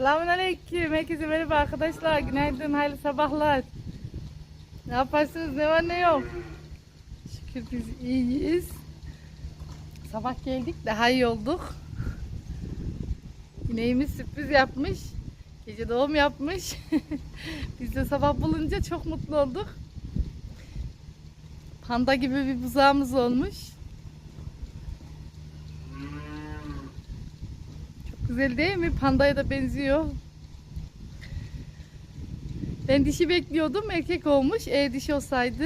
Selamünaleyküm. Herkese merhaba arkadaşlar. Günaydın, hayırlı sabahlar. Ne yaparsınız? Ne var ne yok? Şükür biz iyiyiz. Sabah geldik, daha iyi olduk. İneğimiz sürpriz yapmış. Gece doğum yapmış. biz de sabah bulunca çok mutlu olduk. Panda gibi bir buzağımız olmuş. Güzel değil mi? Pandaya da benziyor. Ben dişi bekliyordum. Erkek olmuş. Eğer dişi olsaydı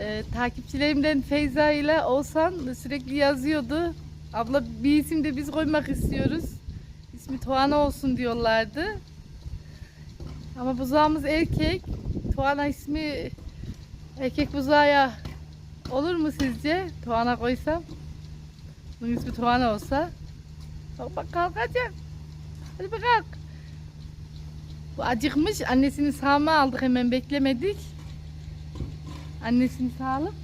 e, takipçilerimden Feyza ile Oğuzhan sürekli yazıyordu. Abla bir isim de biz koymak istiyoruz. İsmi Tuana olsun diyorlardı. Ama buzağımız erkek. Tuana ismi erkek buzağa olur mu sizce? Tuana koysam. Bunun ismi Tuana olsa. Bak bak kalkacak. Hadi bak kalk. Bu acıkmış. Annesini sağma aldık hemen beklemedik. Annesini sağlıp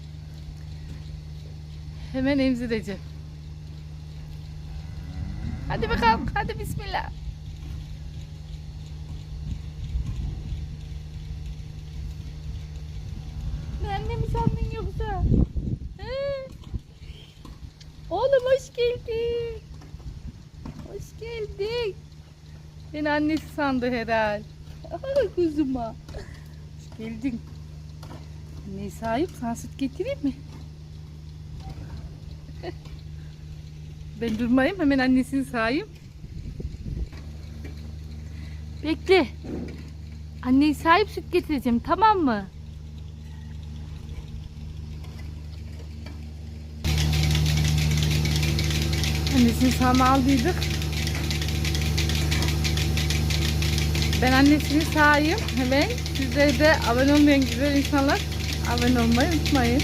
hemen emzireceğim. Hadi bakalım. Hadi bismillah. Ne annemi sandın yoksa? He? Oğlum hoş geldin. Hoş geldin. Beni annesi sandı herhal. Kuzuma. Hoş geldin. Anneye sahip sana süt getireyim mi? ben durmayayım hemen annesini sahip. Bekle. Anneyi sahip süt getireceğim tamam mı? Annesini sağma aldıydık. Ben annesini sağayım hemen. Sizler de abone olmayan güzel insanlar abone olmayı unutmayın.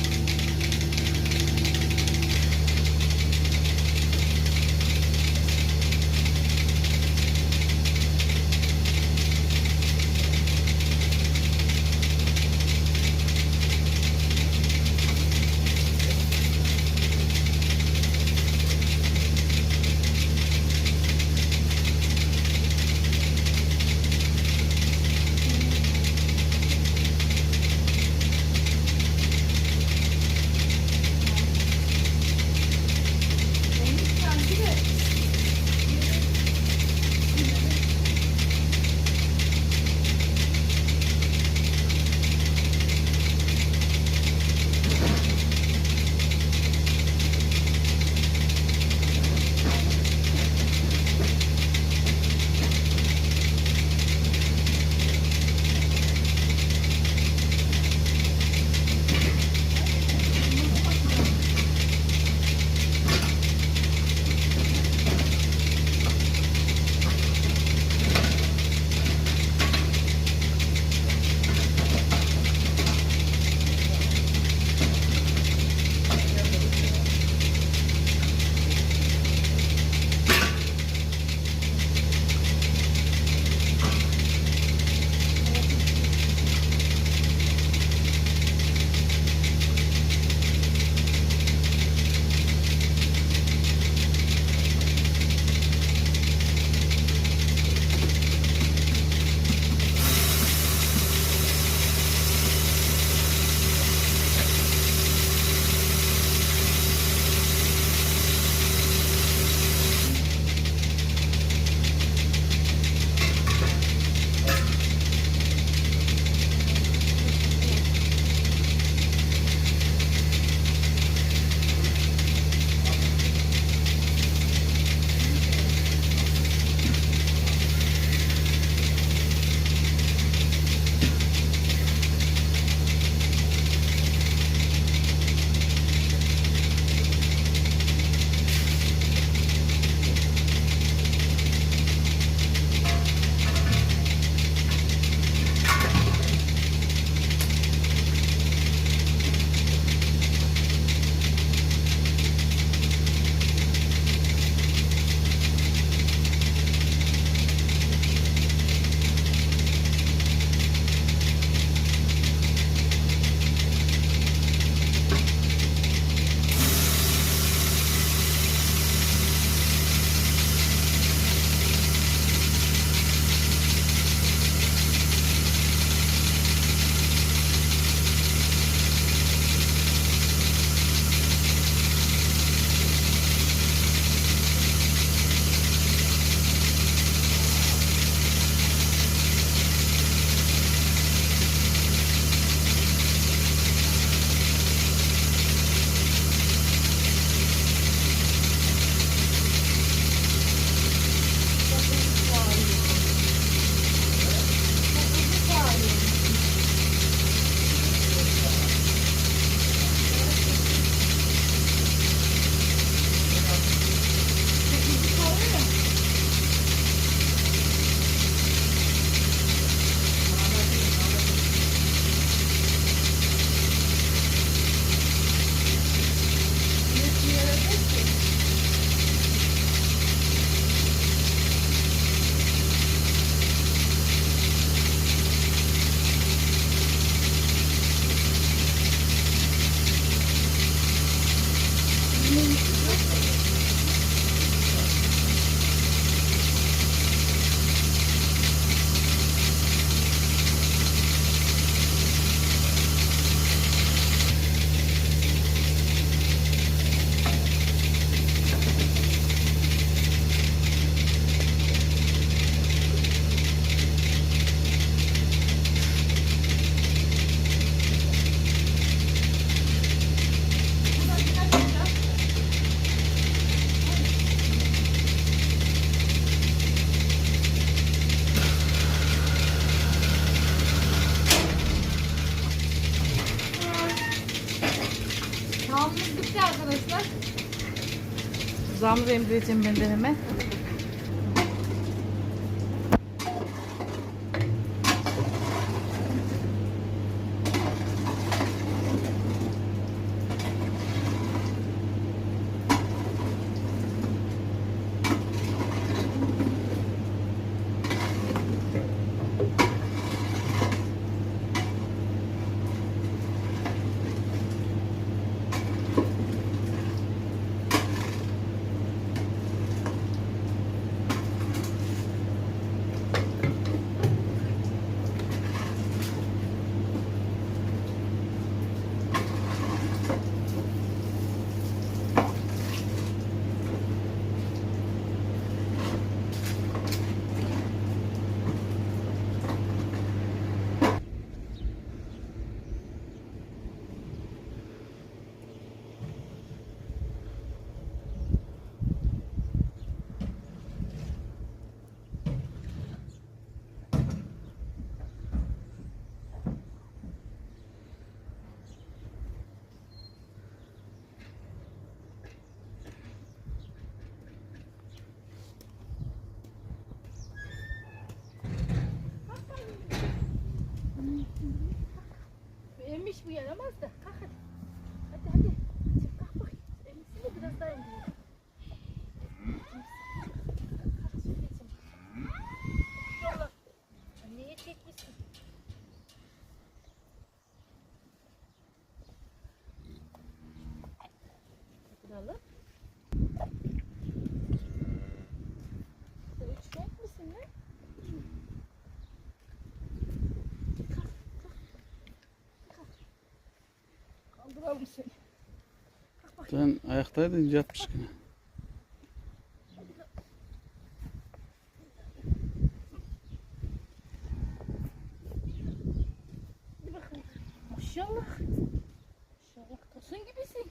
Tuzağımı emdireceğim ben de hemen. Emmiş bu yaramaz da. Kalk hadi. Hadi hadi. Çık kalk bakayım. Emmişsin de biraz daha indir. Anneye çekmişsin. Kralım. Sen üç renk misin lan? Kaldıralım seni. Sen ayaktaydın yatmış yine. Maşallah. Maşallah tosun gibisin.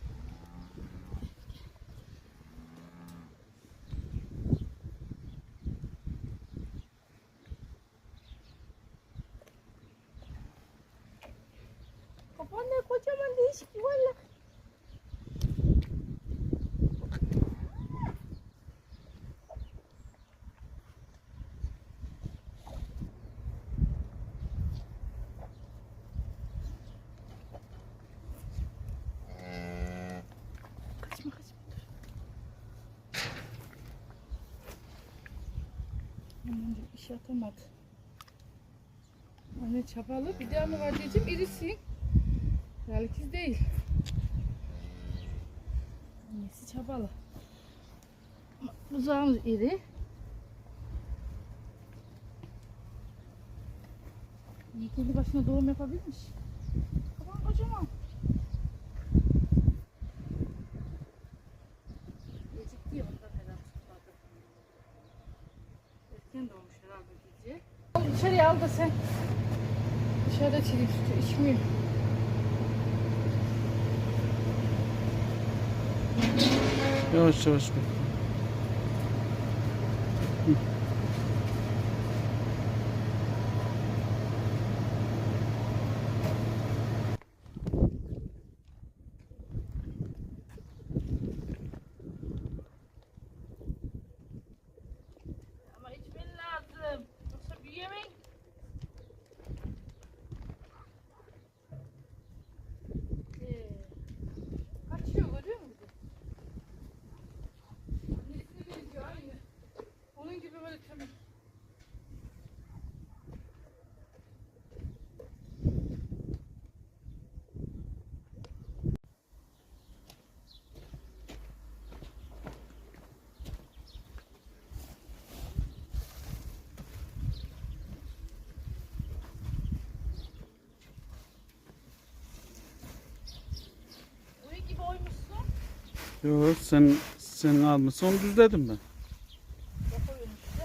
Aman iş atamadı. Anne çabalı bir daha mı var diyeceğim irisin. Yalkiz değil. Annesi çabalı. Ama Buzağımız iri. İyi kendi başına doğum yapabilmiş. Aman kocaman. Gecikti ya ondan herhalde tutmadı. Erken doğmuş herhalde gece. Dışarıya al da sen. Dışarıda çelik sütü içmiyor. Yavaş yavaş bak. Yok sen sen almışsın onu düzledim ben.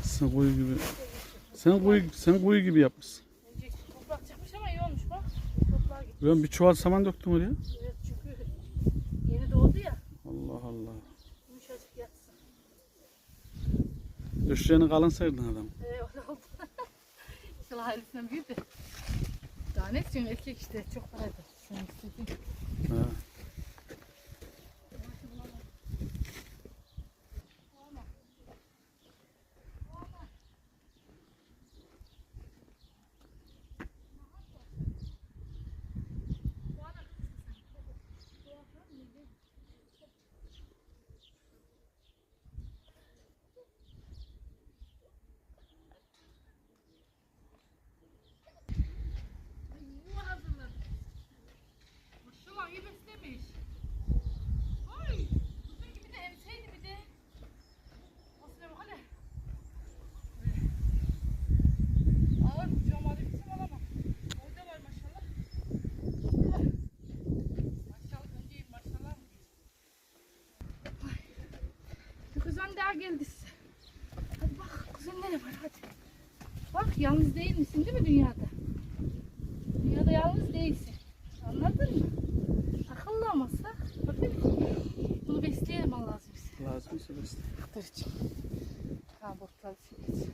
Sen kuyu gibi. Sen kuyu, sen kuyu gibi yapmışsın. Toprak çıkmış ama iyi olmuş bak. Toprağa git. Ben bir çuval saman döktüm oraya. Evet çünkü yeni doğdu ya. Allah Allah. Yumuşacık yatsın. Döşlerini kalın sayırdın adam. Ee, öyle oldu. İnşallah ailesinden büyür de. Daha ne istiyorsun erkek işte çok para eder. Senin istediğin. Ha. Yuva hazırladı. Maşallah iyi beslemiş. Oy. Kuzun gibi de emseydi bir de. Nasıl bak hele. Ağır kucağıma alıp gitsem alamam. Orada var maşallah. Maşallah önceyim maşallah. Ay. Kuzan daha geldi size. Hadi bak kuzun nere var hadi. Bak yalnız değil misin değil mi dünyada? Dünyada yalnız değilsin. Anladın mı? Akıllı olmazsa bakın bunu besleyelim Allah razı olsun. Lazımsa besle. Dur için. Ha botlar için.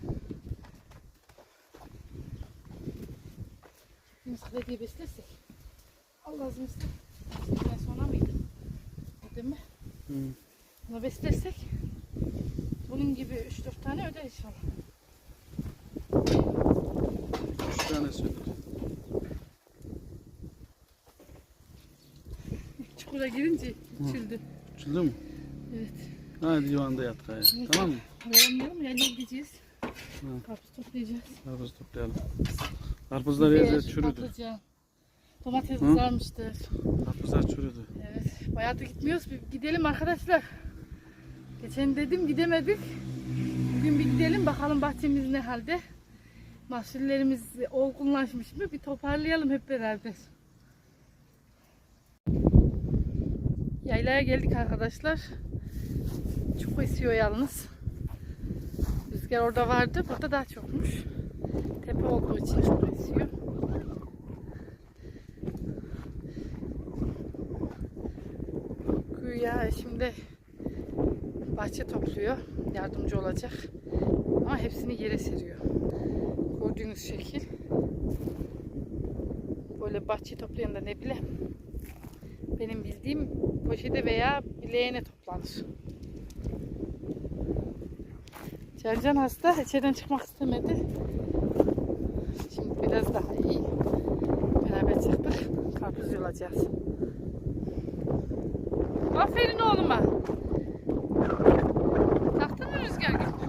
Biz krediye beslersek. Allah. Ben sonra mıydı? Değil mi? Hı. Bunu beslersek bunun gibi 3-4 tane öder inşallah. Üç tane söyledim. Çukura girince çüldü. Çıldı mı? Evet. Hadi divanda yat gaya. Tamam mı? Uyanmayalım yerine gideceğiz. Hı. Karpuz toplayacağız. Karpuz toplayalım. Karpuzlar iyice çürüdü. patlıcan. Domates Hı? kızarmıştır. Karpuzlar çürüdü. Evet. Bayağı da gitmiyoruz. Bir gidelim arkadaşlar. Geçen dedim gidemedik. Bugün bir gidelim bakalım bahçemiz ne halde. Mahsullerimiz olgunlaşmış mı? Bir toparlayalım hep beraber. Yaylaya geldik arkadaşlar. Çok esiyor yalnız. Rüzgar orada vardı. Burada daha çokmuş. Tepe olduğu için çok esiyor. Güya şimdi bahçe topluyor. Yardımcı olacak. Ama hepsini yere seriyor. Gördüğünüz şekil. Böyle bahçe toplayan da ne bileyim. Benim bildiğim poşete veya bileğine toplanır. Cancan hasta. içeriden çıkmak istemedi. Şimdi biraz daha iyi. Beraber çıktık. Karpuz yolacağız. Aferin oğluma. Taktın mı rüzgar gibi?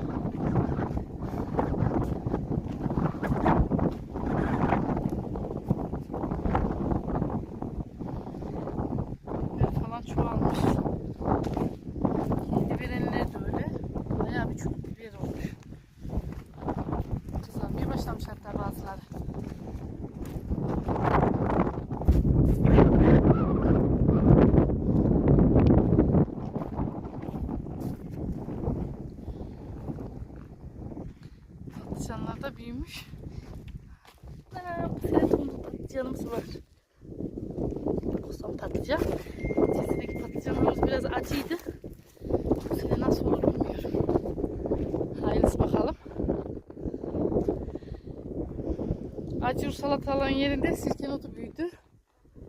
Biber falan çoğalmış. Kendi verenler de öyle. Bayağı bir çok biber olmuş. Kızarmaya başlamış hatta bazıları. Patlıcanlar da büyümüş. Bu sene tombul patlıcanımız var. Kosam patlıcan. İçerisindeki patlıcanlarımız biraz acıydı. Bu sene nasıl olur bilmiyorum. Hayırlısı bakalım. Acur salatalığın yerinde sirke notu büyüdü.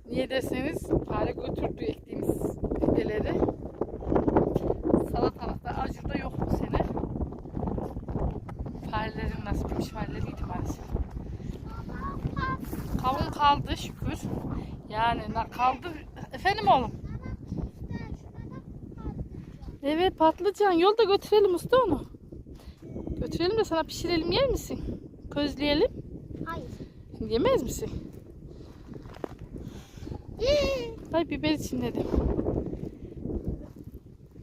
Niye derseniz fare götürdü ektiğimiz fideleri. Salatalıkta acur da yok bu sene. Farelerin nasipmiş fareleriydi maalesef. Kavun kaldı şükür. Yani na- kaldı. Efendim oğlum? Evet patlıcan. Yolda götürelim usta onu. Götürelim de sana pişirelim yer misin? Közleyelim. Hayır. Yemez misin? Ay biber için dedim.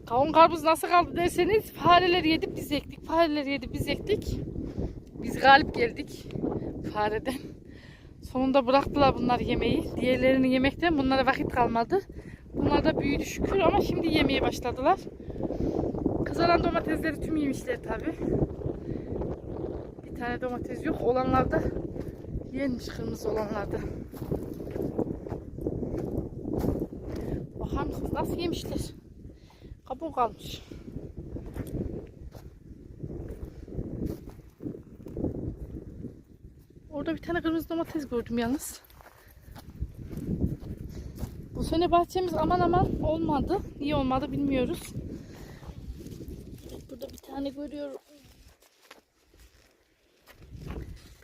Kavun karpuz nasıl kaldı derseniz fareler yedi biz ektik. Fareler yedi biz ektik. Biz galip geldik fareden. Sonunda bıraktılar bunlar yemeği. Diğerlerini yemekten bunlara vakit kalmadı. Bu Bunlar da büyüdü şükür ama şimdi yemeye başladılar. Kızaran domatesleri tüm yemişler tabi. Bir tane domates yok. Olanlar da yenmiş kırmızı. Bakar mısınız nasıl yemişler? Kabuğu kalmış. Bir tane kırmızı domates gördüm yalnız. Bu sene bahçemiz aman aman olmadı. Niye olmadı bilmiyoruz. Burada bir tane görüyorum.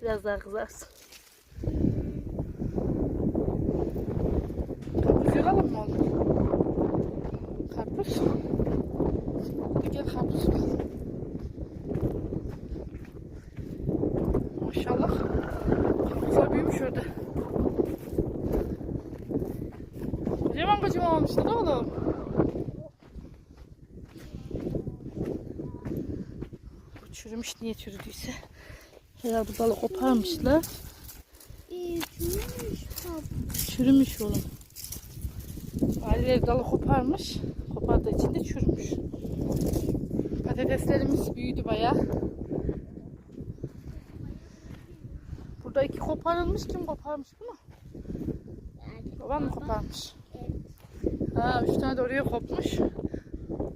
Biraz daha kızarsın. Karpuz yoralım mı oğlum? Karpuz. Hadi gel karpuz yoralım. Maşallah. Karpuzlar büyümüş orada. Kocaman kocaman olmuştu ne oğlum? Bu çürümüş niye çürüdüyse. Herhalde bu dalı koparmışlar. Çürümüş oğlum. Aileleri dalı koparmış. Kopardığı için de çürümüş. Patateslerimiz büyüdü baya. Burada iki koparılmış. Kim koparmış bunu? Babam mı koparmış? Ha, üç tane de oraya kopmuş.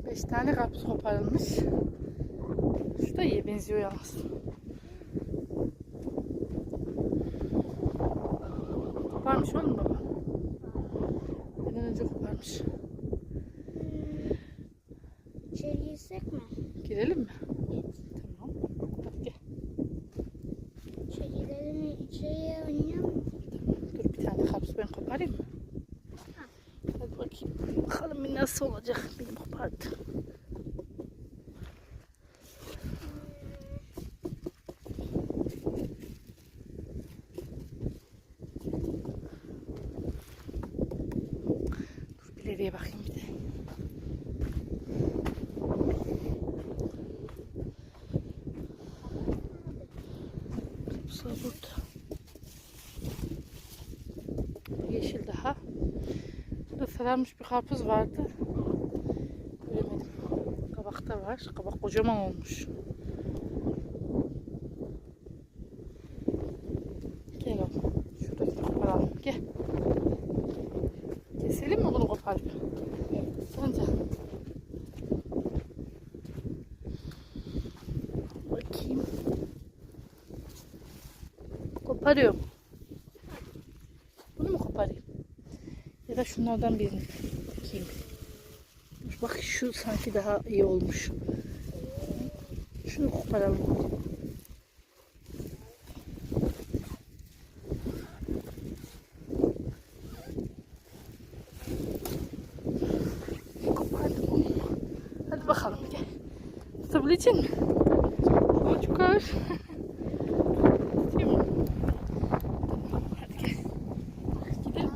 Beş tane karpuz koparılmış. Şu da iyi benziyor yalnız. Koparmış oğlum baba. Benden önce koparmış. İçeri girsek mi? Girelim mi? Tamam. Hadi gel. İçeri girelim mi? İçeriye oynayalım mı? Dur bir tane karpuz ben koparayım mı? Hadi bakayım. Bakalım bir nasıl olacak. Benim kopardı. İleriye bakayım bir de. Karpuzlar burada. Yeşil daha. Burada sararmış bir karpuz vardı. Göremedim. Kabakta var. Kabak kocaman olmuş. Gel oğlum. Şuradaki koparalım. Gel. Keselim mi bunu koparıp? Sence? Bakayım. Koparıyorum. Bunu mu koparayım? Ya da şunlardan birini bakayım. Bak şu sanki daha iyi olmuş. Şunu koparalım. Kopardım onu. Hadi bakalım gel. Tutabilecek misin? O çok ağır. Tutayım mı? Tamam, Hadi gel. Gidelim.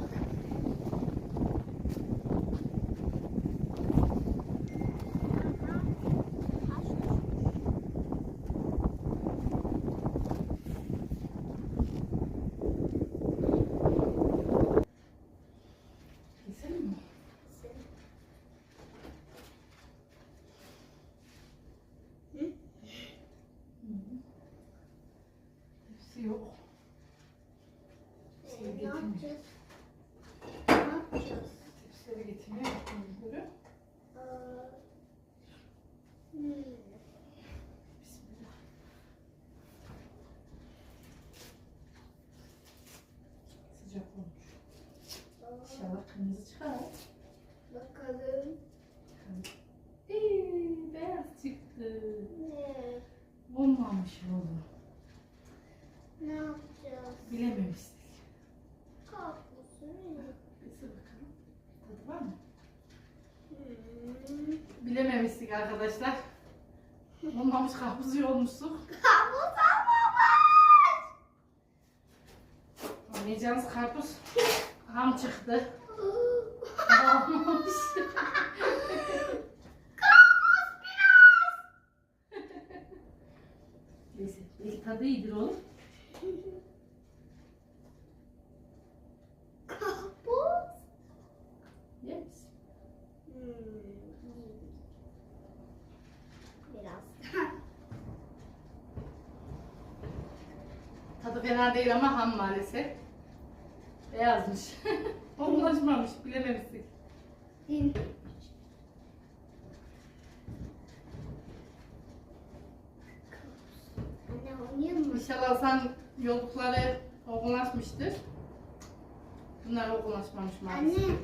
Keselim mi? Hepsi yok. Ee, ne yapacağız? Ne yapacağız? Tepsileri getirmeye bakıyorum. Aa, hmm. Bismillah. Sıcak olmuş. Aa, İnşallah kırmızı çıkar. bakalım. İyi, beyaz çıktı. Ne? Olmamış oğlum. Ne yapacağız? Bilememiştik. Sır bakalım. Tadı var mı? Bilememiştik arkadaşlar. Olmamış karpuzu yolmuştuk. Anlayacağınız karpuz ham çıktı. Olmamış. Neyse, belki tadı iyidir oğlum. Karpuz? Yer misin? Tadı fena değil ama ham maalesef. Beyazmış. Olgunlaşmamış bilememiştik. Din. Anne oynayalım mı? İnşallah sen yollukları olgunlaşmıştır. Bunlar olgunlaşmamış maalesef. Anne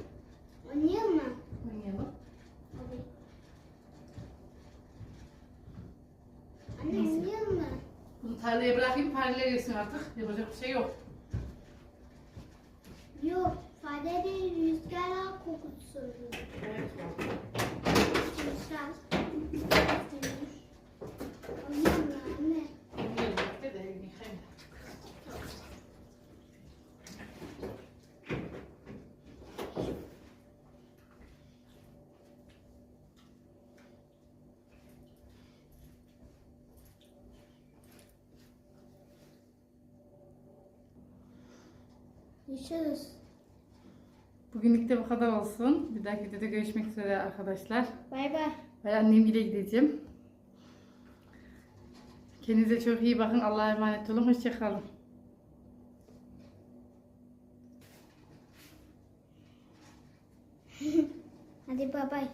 oynayalım mı? Oynayalım. Anne oynayalım mı? Bunu tarlaya bırakayım fareler yesin artık. Yapacak bir şey yok. Yok. Fare değil rüzgar kokusu. Evet. Rüzgar. Oynayalım mı anne? Oynayalım. Bekle de elini yıkayayım. Görüşürüz. Bugünlük de bu kadar olsun. Bir dahaki videoda görüşmek üzere arkadaşlar. Bay bay. Ben annemgile gideceğim. Kendinize çok iyi bakın. Allah'a emanet olun. Hoşçakalın. Hadi bay bay.